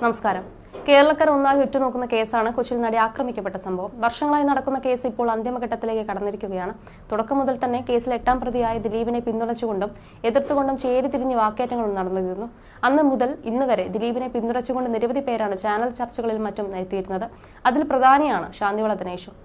നമസ്കാരം. കേരളക്കാർ ഒന്നാകെ ഉറ്റുനോക്കുന്ന കേസാണ് കൊച്ചിയിൽ നടി ആക്രമിക്കപ്പെട്ട സംഭവം. വർഷങ്ങളായി നടക്കുന്ന കേസ് ഇപ്പോൾ അന്തിമഘട്ടത്തിലേക്ക് കടന്നിരിക്കുകയാണ്. തുടക്കം മുതൽ തന്നെ കേസിൽ എട്ടാം പ്രതിയായ ദിലീപിനെ പിന്തുണച്ചുകൊണ്ടും എതിർത്തുകൊണ്ടും ചേരി തിരിഞ്ഞ് വാക്കേറ്റങ്ങൾ നടന്നിരുന്നു. അന്ന് മുതൽ ഇന്ന് വരെ ദിലീപിനെ പിന്തുണച്ചുകൊണ്ട് നിരവധി പേരാണ് ചാനൽ ചർച്ചകളിൽ മറ്റും എത്തിയിരുന്നത് അതിൽ പ്രധാനിയാണ് ശാന്തിവള ദിനേശും.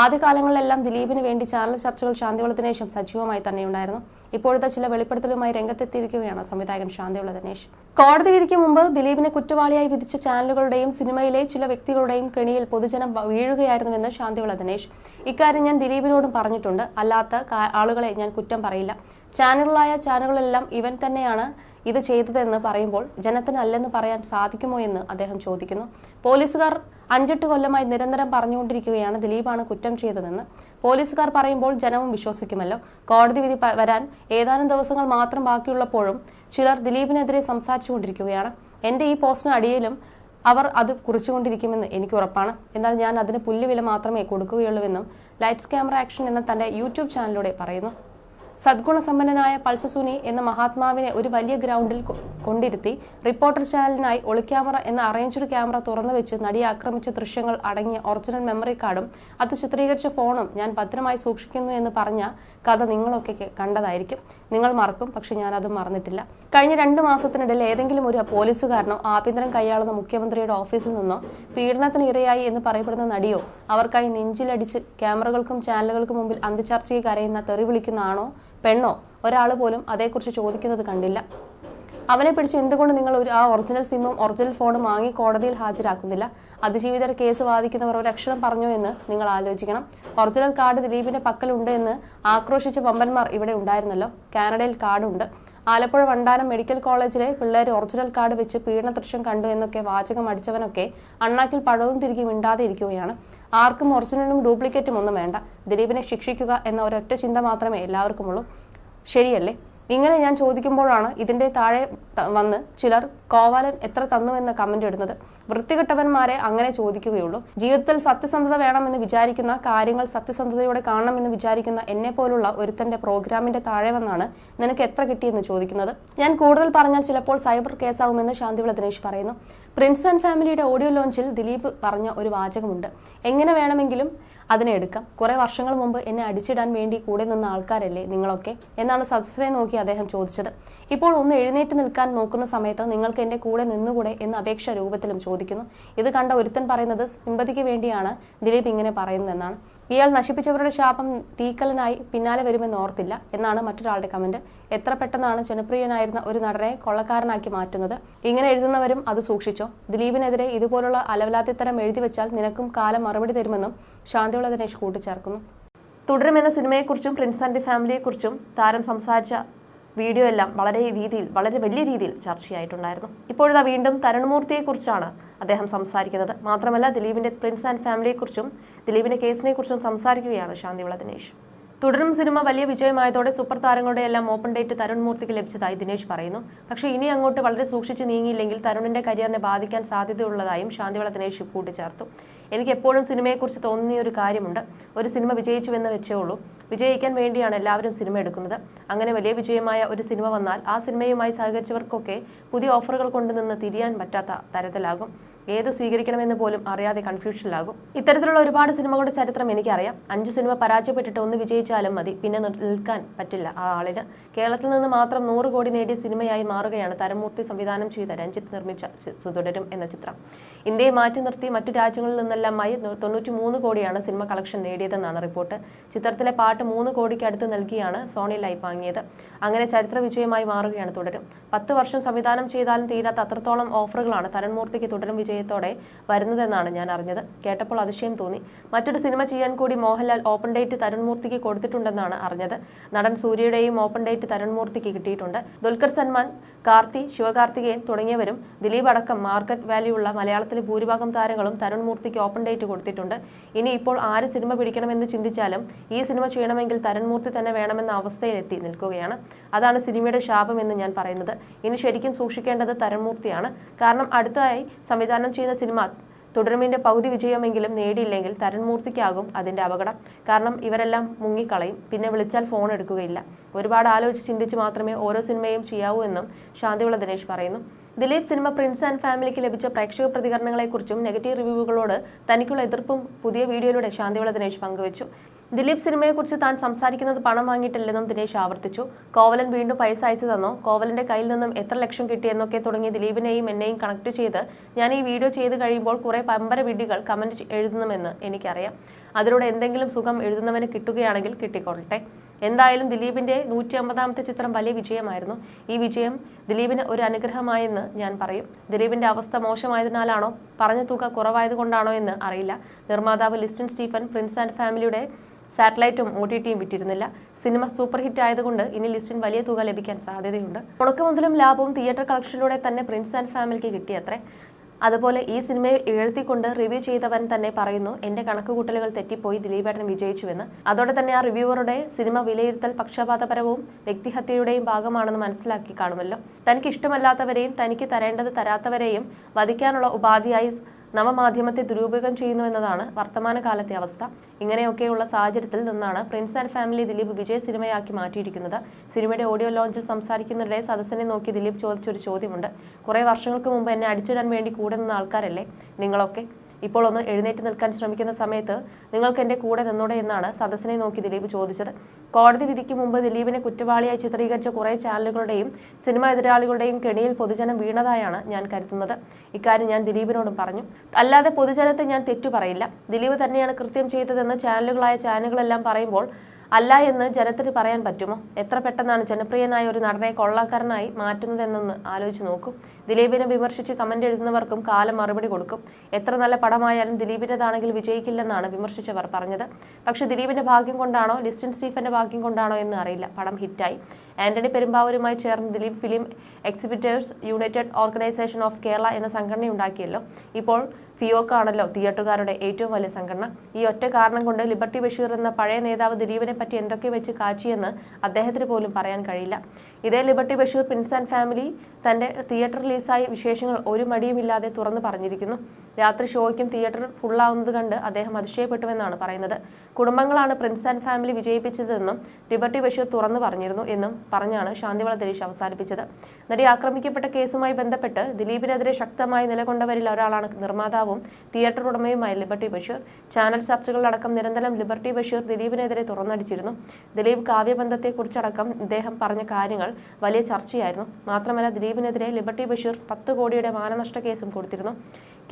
ആദ്യകാലങ്ങളിലെല്ലാം ദിലീപിന് വേണ്ടി ചാനൽ ചർച്ചകൾ ശാന്തിവള ദിനേശും സജീവമായി തന്നെയുണ്ടായിരുന്നു. ഇപ്പോഴത്തെ ചില വെളിപ്പെടുത്തലുമായി രംഗത്തെത്തിയിരിക്കുകയാണ് സംവിധായകൻ ശാന്തിവള ദിനേശ്. കോടതി വിധിക്ക് മുമ്പ് ദിലീപിനെ കുറ്റവാളിയായി വിധിച്ച ചാനലുകളുടെയും സിനിമയിലെ ചില വ്യക്തികളുടെയും കെണിയിൽ പൊതുജനം വീഴുകയായിരുന്നുവെന്ന് ശാന്തിവള ദിനേശ്. ഇക്കാര്യം ഞാൻ ദിലീപിനോടും പറഞ്ഞിട്ടുണ്ട്. അല്ലാത്ത ആളുകളെ ഞാൻ കുറ്റം പറയില്ല. ചാനലുകളായ ചാനലുകളെല്ലാം ഇവൻ തന്നെയാണ് ഇത് ചെയ്തതെന്ന് പറയുമ്പോൾ ജനത്തിന് അല്ലെന്ന് പറയാൻ സാധിക്കുമോ എന്ന് അദ്ദേഹം ചോദിക്കുന്നു. പോലീസുകാർ അഞ്ചെട്ട് കൊല്ലമായി നിരന്തരം പറഞ്ഞുകൊണ്ടിരിക്കുകയാണ് ദിലീപാണ് കുറ്റം ചെയ്തതെന്ന് പോലീസുകാർ പറയുമ്പോൾ ജനവും വിശ്വസിക്കുമല്ലോ. കോടതി വിധി വരാൻ ഏതാനും ദിവസങ്ങൾ മാത്രം ബാക്കിയുള്ളപ്പോഴും ചിലർ ദിലീപിനെതിരെ സംസാരിച്ചുകൊണ്ടിരിക്കുകയാണ്. എന്റെ ഈ പോസ്റ്റിന് അടിയിലും അവർ അത് കുറിച്ചുകൊണ്ടിരിക്കുമെന്ന് എനിക്ക് ഉറപ്പാണ്. എന്നാൽ ഞാൻ അതിന് പുല്ലുവില മാത്രമേ കൊടുക്കുകയുള്ളൂവെന്നും ലൈറ്റ്സ് ക്യാമറ ആക്ഷൻ എന്ന തന്റെ യൂട്യൂബ് ചാനലിലൂടെ പറയുന്നു. സദ്ഗുണസമ്പന്നനായ പൾസസുനി എന്ന മഹാത്മാവിനെ ഒരു വലിയ ഗ്രൗണ്ടിൽ കൊണ്ടിരുത്തി റിപ്പോർട്ടർ ചാനലിനായി ഒളിക്യാമറ എന്ന അറേഞ്ച്ഡ് ക്യാമറ തുറന്നു വെച്ച് നടിയെ ആക്രമിച്ച ദൃശ്യങ്ങൾ അടങ്ങിയ ഒറിജിനൽ മെമ്മറി കാർഡും അത് ചിത്രീകരിച്ച ഫോണും ഞാൻ ഭദ്രമായി സൂക്ഷിക്കുന്നു എന്ന് പറഞ്ഞ കഥ നിങ്ങളൊക്കെ കണ്ടതായിരിക്കും. നിങ്ങൾ മറക്കും പക്ഷെ ഞാൻ അത് മറന്നിട്ടില്ല. കഴിഞ്ഞ രണ്ട് മാസത്തിനിടയിൽ ഏതെങ്കിലും ഒരു പോലീസുകാരനോ ആഭ്യന്തരം കൈയാളുന്ന മുഖ്യമന്ത്രിയുടെ ഓഫീസിൽ നിന്നോ പീഡനത്തിന് ഇരയായി എന്ന് പറയപ്പെടുന്ന നടിയോ അവർക്കായി നെഞ്ചിലടിച്ച് ക്യാമറകൾക്കും ചാനലുകൾക്കും മുമ്പിൽ അന്ത്യചർച്ചയ്ക്ക് കരയുന്ന തെറി വിളിക്കുന്ന ആണോ പെണ്ണോ ഒരാൾ പോലും അതേക്കുറിച്ച് ചോദിക്കുന്നത് കണ്ടില്ല. അവനെ പിടിച്ച് എന്തുകൊണ്ട് നിങ്ങൾ ഒരു ആ ഒറിജിനൽ സിമ്മും ഒറിജിനൽ ഫോണും വാങ്ങി കോടതിയിൽ ഹാജരാക്കുന്നില്ല? അതിജീവിതരുടെ കേസ് വാദിക്കുന്നവർ അക്ഷരം പറഞ്ഞോ എന്ന് നിങ്ങൾ ആലോചിക്കണം. ഒറിജിനൽ കാർഡ് ദിലീപിന്റെ പക്കലുണ്ട് എന്ന് ആക്രോശിച്ച പമ്പന്മാർ ഇവിടെ ഉണ്ടായിരുന്നല്ലോ. കാനഡയിൽ കാർഡുണ്ട്. ആലപ്പുഴ വണ്ടാനം മെഡിക്കൽ കോളേജിലെ പിള്ളേർ ഒറിജിനൽ കാർഡ് വെച്ച് പീഡന ദൃശ്യം കണ്ടു എന്നൊക്കെ വാചകം അടിച്ചവനൊക്കെ അണ്ണാക്കിൽ പഴവും തിരികെ മിണ്ടാതെ ഇരിക്കുകയാണ്. ആർക്കും ഒറിജിനലും ഡ്യൂപ്ലിക്കേറ്റും ഒന്നും വേണ്ട. ദിലീപിനെ ശിക്ഷിക്കുക എന്ന ഒരൊറ്റ ചിന്ത മാത്രമേ എല്ലാവർക്കുമുള്ളൂ. ശരിയല്ലേ? ഇങ്ങനെ ഞാൻ ചോദിക്കുമ്പോഴാണ് ഇതിന്റെ താഴെ വന്ന് ചിലർ കോവാലൻ എത്ര തന്നുവെന്ന് കമന്റ് ഇടുന്നത്. വൃത്തികെട്ടവന്മാരെ അങ്ങനെ ചോദിക്കുകയുള്ളൂ. ജീവിതത്തിൽ സത്യസന്ധത വേണമെന്ന് വിചാരിക്കുന്ന കാര്യങ്ങൾ സത്യസന്ധതയോടെ കാണണമെന്ന് വിചാരിക്കുന്ന എന്നെ പോലുള്ള ഒരുത്തന്റെ പ്രോഗ്രാമിന്റെ താഴെ വന്നാണ് നിനക്ക് എത്ര കിട്ടിയെന്ന് ചോദിക്കുന്നത്. ഞാൻ കൂടുതൽ പറഞ്ഞാൽ ചിലപ്പോൾ സൈബർ കേസാവുമെന്ന് ശാന്തിവിള ദിനേശ് പറയുന്നു. പ്രിൻസ് ആൻഡ് ഫാമിലിയുടെ ഓഡിയോ ലോഞ്ചിൽ ദിലീപ് പറഞ്ഞ ഒരു വാചകമുണ്ട്. എങ്ങനെ വേണമെങ്കിലും അതിനെ എടുക്കാം. കുറെ വർഷങ്ങൾ മുമ്പ് എന്നെ അടിച്ചിടാൻ വേണ്ടി കൂടെ നിന്ന ആൾക്കാരല്ലേ നിങ്ങളൊക്കെ? എന്നാണ് സദസ്സിനെ നോക്കി അദ്ദേഹം ചോദിച്ചത്. ഇപ്പോൾ ഒന്ന് എഴുന്നേറ്റ് നിൽക്കാൻ നോക്കുന്ന സമയത്ത് നിങ്ങൾക്ക് എന്റെ കൂടെ നിന്നുകൂടെ എന്ന അപേക്ഷ രൂപത്തിലും ചോദിക്കുന്നു. ഇത് കണ്ട ഒരുത്തൻ പറയുന്നത് സിമ്പതിക്ക് വേണ്ടിയാണ് ദിലീപ് ഇങ്ങനെ പറയുന്നതെന്നാണ്. ഇയാൾ നശിപ്പിച്ചവരുടെ ശാപം തീക്കലനായി പിന്നാലെ വരുമെന്ന് ഓർത്തില്ല എന്നാണ് മറ്റൊരാളുടെ കമന്റ് എത്ര പെട്ടെന്നാണ് ജനപ്രിയനായിരുന്ന ഒരു നടനെ കൊള്ളക്കാരനാക്കി മാറ്റുന്നത്? ഇങ്ങനെ എഴുതുന്നവരും അത് സൂക്ഷിച്ചോ? ദിലീപിനെതിരെ ഇതുപോലുള്ള അലവലാത്തിത്തരം എഴുതി വെച്ചാൽ നിനക്കും കാലം മറുപടി തരുമെന്നും ശാന്തിയുള്ള ദിനേശ് കൂട്ടിച്ചേർക്കുന്നു. തുടരുമെന്ന സിനിമയെക്കുറിച്ചും പ്രിൻസ് ആൻഡ് ദി ഫാമിലിയെക്കുറിച്ചും താരം സംസാരിച്ച വീഡിയോ എല്ലാം വളരെ രീതിയിൽ വളരെ വലിയ രീതിയിൽ ചർച്ചയായിട്ടുണ്ടായിരുന്നു. ഇപ്പോഴിതാ വീണ്ടും തരുൺമൂർത്തിയെക്കുറിച്ചാണ് അദ്ദേഹം സംസാരിക്കുന്നത്. മാത്രമല്ല ദിലീപിന്റെ പ്രിൻസ് ആൻഡ് ഫാമിലിയെക്കുറിച്ചും ദിലീപിന്റെ കേസിനെക്കുറിച്ചും സംസാരിക്കുകയാണ് ശാന്തിവിള ദിനേശ്. തുടരും സിനിമ വലിയ വിജയമായതോടെ സൂപ്പർ താരങ്ങളുടെ എല്ലാം ഓപ്പൺ ഡേറ്റ് തരുൺ മൂർത്തിക്ക് ലഭിച്ചതായി ദിനേശ് പറയുന്നു. പക്ഷേ ഇനി അങ്ങോട്ട് വളരെ സൂക്ഷിച്ച് നീങ്ങിയില്ലെങ്കിൽ തരുണിന്റെ കരിയറിനെ ബാധിക്കാൻ സാധ്യതയുള്ളതായും ശാന്തിവള ദിനേശ് കൂട്ടിച്ചേർത്തു. എനിക്ക് എപ്പോഴും സിനിമയെക്കുറിച്ച് തോന്നിയ ഒരു കാര്യമുണ്ട്. ഒരു സിനിമ വിജയിച്ചു എന്ന് വെച്ചേ ഉള്ളൂ. വിജയിക്കാൻ വേണ്ടിയാണ് എല്ലാവരും സിനിമ എടുക്കുന്നത്. അങ്ങനെ വലിയ വിജയമായ ഒരു സിനിമ വന്നാൽ ആ സിനിമയുമായി സഹകരിച്ചവർക്കൊക്കെ പുതിയ ഓഫറുകൾ കൊണ്ടുനിന്ന് തിരിയാൻ പറ്റാത്ത തരത്തിലാകും. ഏത് സ്വീകരിക്കണമെന്ന് പോലും അറിയാതെ കൺഫ്യൂഷനിലാകും. ഇത്തരത്തിലുള്ള ഒരുപാട് സിനിമകളുടെ ചരിത്രം എനിക്കറിയാം. അഞ്ച് സിനിമ പരാജയപ്പെട്ടിട്ട് ഒന്ന് വിജയിച്ചാലും മതി. പിന്നെ നിൽക്കാൻ പറ്റില്ല ആ ആളിന്. കേരളത്തിൽ നിന്ന് മാത്രം നൂറ് കോടി നേടിയ സിനിമയായി മാറുകയാണ് തരമൂർത്തി സംവിധാനം ചെയ്ത രഞ്ജിത്ത് നിർമ്മിച്ച സുതുടരും എന്ന ചിത്രം. ഇന്ത്യയെ മാറ്റി നിർത്തി മറ്റു രാജ്യങ്ങളിൽ നിന്നെല്ലാമായി തൊണ്ണൂറ്റി മൂന്ന് കോടിയാണ് സിനിമ കളക്ഷൻ നേടിയതെന്നാണ് റിപ്പോർട്ട്. ചിത്രത്തിലെ പാട്ട് മൂന്ന് കോടിക്ക് അടുത്ത് നൽകിയാണ് സോണി ലൈവ് വാങ്ങിയത്. അങ്ങനെ ചരിത്ര വിജയമായി മാറുകയാണ് തുടരും. പത്ത് വർഷം സംവിധാനം ചെയ്താലും തീരാത്ത അത്രത്തോളം ഓഫറുകളാണ് തരൺമൂർത്തിക്ക് തുടരും വിജയത്തോടെ വരുന്നതെന്നാണ് ഞാൻ അറിഞ്ഞത്. കേട്ടപ്പോൾ അതിശയം തോന്നി. മറ്റൊരു സിനിമ ചെയ്യാൻ കൂടി മോഹൻലാൽ ഓപ്പൺ ഡേറ്റ് തരുൺമൂർത്തിക്ക് കൊടുത്തിട്ടുണ്ടെന്നാണ് അറിഞ്ഞത്. നടൻ സൂര്യയുടെയും ഓപ്പൺ ഡേറ്റ് തരുൺമൂർത്തിക്ക് കിട്ടിയിട്ടുണ്ട്. ദുൽഖർ സൽമാൻ കാർത്തി ശിവകാർത്തികേയൻ തുടങ്ങിയവരും ദിലീപ് അടക്കം മാർക്കറ്റ് വാല്യൂ ഉള്ള മലയാളത്തിലെ ഭൂരിഭാഗം താരങ്ങളും തരുൺമൂർത്തിക്ക് ഓപ്പൺ ഡേറ്റ് കൊടുത്തിട്ടുണ്ട്. ഇനി ഇപ്പോൾ ആര് സിനിമ പിടിക്കണമെന്ന് ചിന്തിച്ചാലും ഈ സിനിമ ചെയ്യണമെങ്കിൽ തരുൺമൂർത്തി തന്നെ വേണമെന്ന അവസ്ഥയിലെത്തി നിൽക്കുകയാണ്. അതാണ് സിനിമയുടെ ശാപം എന്ന് ഞാൻ പറയുന്നത്. ഇനി ശരിക്കും സൂക്ഷിക്കേണ്ടത് തരുൺമൂർത്തിയാണ്. കാരണം അടുത്തതായി സംവിധാനം ചെയ്യുന്ന സിനിമ തുടരുമിന്റെ പകുതി വിജയമെങ്കിലും നേടിയില്ലെങ്കിൽ തരൺമൂർത്തിക്കാകും അതിന്റെ അപകടം. കാരണം ഇവരെല്ലാം മുങ്ങിക്കളയും. പിന്നെ വിളിച്ചാൽ ഫോൺ എടുക്കുകയില്ല. ഒരുപാട് ആലോചിച്ച് ചിന്തിച്ച് മാത്രമേ ഓരോ സിനിമയും ചെയ്യാവൂ എന്നും ശാന്തിവിള ദിനേശ് പറയുന്നു. ദിലീപ് സിനിമ പ്രിൻസ് ആൻഡ് ഫാമിലിക്ക് ലഭിച്ച പ്രേക്ഷക പ്രതികരണങ്ങളെക്കുറിച്ചും നെഗറ്റീവ് റിവ്യൂകളോട് തനിക്കുള്ള എതിർപ്പും പുതിയ വീഡിയോയിലൂടെ ശാന്തിവിള ദിനേശ് പങ്കുവച്ചു. ദിലീപ് സിനിമയെക്കുറിച്ച് താൻ സംസാരിക്കുന്നത് പണം വാങ്ങിയിട്ടില്ലെന്നും ദിനേശ് ആവർത്തിച്ചു. കോവലൻ വീണ്ടും പൈസ അയച്ചു തന്നോ? കോവലന്റെ കയ്യിൽ നിന്നും എത്ര ലക്ഷം കിട്ടിയെന്നൊക്കെ തുടങ്ങി ദിലീപിനെയും എന്നെയും കണക്ട് ചെയ്ത് ഞാൻ ഈ വീഡിയോ ചെയ്ത് കഴിയുമ്പോൾ കുറെ പമ്പര വിഡ്ഢികൾ കമന്റ് എഴുതുന്നുമെന്ന് എനിക്കറിയാം. അതിലൂടെ എന്തെങ്കിലും സുഖം എഴുതുന്നവന് കിട്ടുകയാണെങ്കിൽ കിട്ടിക്കൊള്ളട്ടെ. എന്തായാലും ദിലീപിന്റെ നൂറ്റി അമ്പതാമത്തെ ചിത്രം വലിയ വിജയമായിരുന്നു. ഈ വിജയം ദിലീപിന് ഒരു അനുഗ്രഹമായെന്ന് ഞാൻ പറയും. ദിലീപിന്റെ അവസ്ഥ മോശമായതിനാലാണോ? പറഞ്ഞ തുക കുറവായതുകൊണ്ടാണോ എന്ന് അറിയില്ല. നിർമ്മാതാവ് ലിസ്റ്റൻ സ്റ്റീഫൻ പ്രിൻസ് ആൻഡ് ഫാമിലിയുടെ സാറ്റലൈറ്റും ഒ ടി ടിയും വിറ്റിരുന്നില്ല. സിനിമ സൂപ്പർ ഹിറ്റ് ആയതുകൊണ്ട് ഇനി ലിസ്റ്റിൻ വലിയ തുക ലഭിക്കാൻ സാധ്യതയുണ്ട്. മുടക്കമുതലും ലാഭവും തിയേറ്റർ കളക്ഷനിലൂടെ തന്നെ പ്രിൻസ് ആൻഡ് ഫാമിലിക്ക് കിട്ടിയത്രേ. അതുപോലെ ഈ സിനിമയെ എഴുത്തിക്കൊണ്ട് റിവ്യൂ ചെയ്തവൻ തന്നെ പറയുന്നു എന്റെ കണക്കുകൂട്ടലുകൾ തെറ്റിപ്പോയി ദിലീപേട്ടൻ വിജയിച്ചുവെന്ന്. അതോടെ തന്നെ ആ റിവ്യൂവറുടെ സിനിമ വിലയിരുത്തൽ പക്ഷപാതപരവും വ്യക്തിഹത്യയുടെയും ഭാഗമാണെന്ന് മനസ്സിലാക്കി കാണുമല്ലോ. തനിക്ക് ഇഷ്ടമല്ലാത്തവരെയും തനിക്ക് തരേണ്ടത് തരാത്തവരെയും വധിക്കാനുള്ള ഉപാധിയായി നവമാധ്യമത്തെ ദുരുപയോഗം ചെയ്യുന്നു ചെയ്യുന്നുവെന്നതാണ് വർത്തമാനകാലത്തെ അവസ്ഥ. ഇങ്ങനെയൊക്കെയുള്ള സാഹചര്യത്തിൽ നിന്നാണ് പ്രിൻസ് ആൻഡ് ഫാമിലി ദിലീപ് വിജയ സിനിമയാക്കി മാറ്റിയിരിക്കുന്നത്. സിനിമയുടെ ഓഡിയോ ലോഞ്ചിൽ സംസാരിക്കുന്നതിനിടെ സദസ്സിനെ നോക്കി ദിലീപ് ചോദിച്ചൊരു ചോദ്യമുണ്ട്. കുറേ വർഷങ്ങൾക്ക് മുമ്പ് എന്നെ അടിച്ചിടാൻ വേണ്ടി കൂടെ നിന്ന ആൾക്കാരല്ലേ? നിങ്ങളൊക്കെ? ഇപ്പോൾ ഒന്ന് എഴുന്നേറ്റ് നിൽക്കാൻ ശ്രമിക്കുന്ന സമയത്ത് നിങ്ങൾക്ക് എന്റെ കൂടെ നിന്നോടെ എന്നാണ് സദസ്സിനെ നോക്കി ദിലീപ് ചോദിച്ചത്. കോടതി വിധിക്ക് മുമ്പ് ദിലീപിനെ കുറ്റവാളിയായി ചിത്രീകരിച്ച കുറേ ചാനലുകളുടെയും സിനിമ എതിരാളികളുടെയും കെണിയിൽ പൊതുജനം വീണതായാണ് ഞാൻ കരുതുന്നത്. ഇക്കാര്യം ഞാൻ ദിലീപിനോടും പറഞ്ഞു. അല്ലാതെ പൊതുജനത്തെ ഞാൻ തെറ്റു പറയില്ല. ദിലീപ് തന്നെയാണ് കൃത്യം ചെയ്തതെന്ന് ചാനലുകളായ ചാനലുകളെല്ലാം പറയുമ്പോൾ അല്ല എന്ന് ജനത്തിന് പറയാൻ പറ്റുമോ? എത്ര പെട്ടെന്നാണ് ജനപ്രിയനായ ഒരു നടനെ കൊള്ളാക്കാരനായി മാറ്റുന്നതെന്നൊന്ന് ആലോചിച്ച് നോക്കും. ദിലീപിനെ വിമർശിച്ച് കമന്റ് എഴുതുന്നവർക്കും കാലം മറുപടി കൊടുക്കും. എത്ര നല്ല പടമായാലും ദിലീപിന്റെതാണെങ്കിൽ വിജയിക്കില്ലെന്നാണ് വിമർശിച്ചവർ പറഞ്ഞത്. പക്ഷേ ദിലീപിന്റെ ഭാഗ്യം കൊണ്ടാണോ ലിസ്റ്റിൻ സ്റ്റീഫന്റെ ഭാഗ്യം കൊണ്ടാണോ എന്ന് അറിയില്ല. പടം ഹിറ്റായി. ആന്റണി പെരുമ്പാവൂരുമായി ചേർന്ന് Dileep film exhibitors united organisation of Kerala എന്ന സംഘടനയുണ്ടാക്കിയല്ലോ. ഇപ്പോൾ ഫിയോക്ക് ആണല്ലോ തിയേറ്ററുകാരുടെ ഏറ്റവും വലിയ സംഘടന. ഈ ഒറ്റ കാരണം കൊണ്ട് ലിബർട്ടി ബഷീർ എന്ന പഴയ നേതാവ് ദിലീപിനെ പറ്റി എന്തൊക്കെ വെച്ച് കാച്ചിയെന്ന് അദ്ദേഹത്തിന് പോലും പറയാൻ കഴിയില്ല. ഇതേ Liberty Basheer prince and family തന്റെ തിയേറ്റർ റിലീസായി വിശേഷങ്ങൾ ഒരു മടിയുമില്ലാതെ തുറന്നു പറഞ്ഞിരിക്കുന്നു. രാത്രി ഷോയ്ക്കും തിയേറ്റർ ഫുള്ളാവുന്നത് കണ്ട് അദ്ദേഹം അതിശയപ്പെട്ടുവെന്നാണ് പറയുന്നത്. കുടുംബങ്ങളാണ് പ്രിൻസ് ആൻഡ് ഫാമിലി വിജയിപ്പിച്ചതെന്നും ലിബർട്ടി ബഷീർ തുറന്നു പറഞ്ഞിരുന്നു എന്നും പറഞ്ഞാണ് ശാന്തിവള ദിലീഷ് അവസാനിപ്പിച്ചത്. നടി ആക്രമിക്കപ്പെട്ട കേസുമായി ബന്ധപ്പെട്ട് ദിലീപിനെതിരെ ശക്തമായി നിലകൊണ്ടവരിൽ ഒരാളാണ് നിർമ്മാതാവും തിയേറ്റർ ഉടമയുമായ ലിബർട്ടി ബഷീർ ചാനൽ ചർച്ചകളിലടക്കം നിരന്തരം ലിബർട്ടി ബഷീർ ദിലീപിനെതിരെ തുറന്നടിച്ചിരുന്നു. ദിലീപ് കാവ്യബന്ധത്തെക്കുറിച്ചടക്കം ഇദ്ദേഹം പറഞ്ഞ കാര്യങ്ങൾ വലിയ ചർച്ചയായിരുന്നു. മാത്രമല്ല ദിലീപിനെതിരെ ലിബർട്ടി ബഷീർ പത്ത് കോടിയുടെ മാനനഷ്ട കേസും കൊടുത്തിരുന്നു.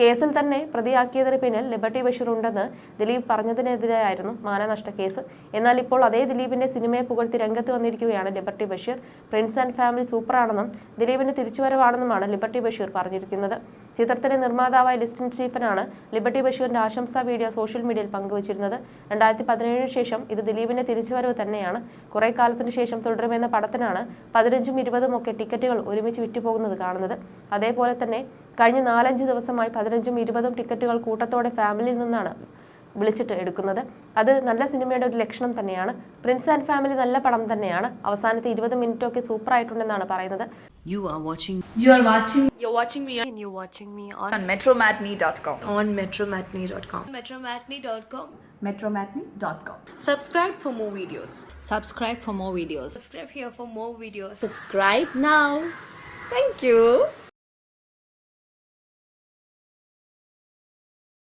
കേസിൽ തന്നെ പ്രതിയാക്കിയതിന് പിന്നിൽ ലിബർട്ടി ബഷീർ ഉണ്ടെന്ന് ദിലീപ് പറഞ്ഞതിനെതിരെയായിരുന്നു മാനനഷ്ട കേസ്. എന്നാൽ ഇപ്പോൾ അതേ ദിലീപിന്റെ സിനിമയെ പുകഴ്ത്തി രംഗത്ത് വന്നിരിക്കുകയാണ് Liberty Basheer. Prince and family സൂപ്പറാണെന്നും ദിലീപിന്റെ തിരിച്ചുവരവാണെന്നുമാണ് ലിബർട്ടി ബഷീർ പറഞ്ഞിരിക്കുന്നത്. ചിത്രത്തിന്റെ നിർമ്മാതാവായ ലിസ്റ്റിൻ സ്റ്റീഫനാണ് ലിബർട്ടി ബഷീറിന്റെ ആശംസാ വീഡിയോ സോഷ്യൽ മീഡിയയിൽ പങ്കുവച്ചിരുന്നത്. രണ്ടായിരത്തി പതിനേഴിന് ശേഷം ഇത് ദിലീപിന്റെ തിരിച്ചുവരവ് തന്നെയാണ്. കുറെ കാലത്തിന് ശേഷം തുടരുമെന്ന പടത്തിനാണ് പതിനഞ്ചും ഇരുപതും ഒക്കെ ടിക്കറ്റുകൾ ഒരുമിച്ച് വിറ്റുപോകുന്നത് കാണുന്നത്. അതേപോലെ തന്നെ കഴിഞ്ഞ നാലഞ്ച് ദിവസമായി പതിനഞ്ചും ഇരുപതും ടിക്കറ്റുകൾ കൂട്ടത്തോടെ ഫാമിലിയിൽ നിന്നാണ് വിളിച്ചിട്ട് എടുക്കുന്നത് അത് നല്ല സിനിമയുടെ ഒരു ലക്ഷണം തന്നെയാണ് പ്രിൻസ് ആൻഡ് ഫാമിലി നല്ല പടം തന്നെയാണ് അവസാനത്തെ ഇരുപത് മിനിറ്റ് ഒക്കെ സൂപ്പർ ആയിട്ടുണ്ടെന്നാണ് പറയുന്നത് You are watching You are watching You're watching me on, and you're watching me on, on metromatney.com. on metromatney.com. metromatney.com. Metromatney.com. Subscribe for more videos. subscribe for more videos. Subscribe here for more videos. Subscribe now. Thank you.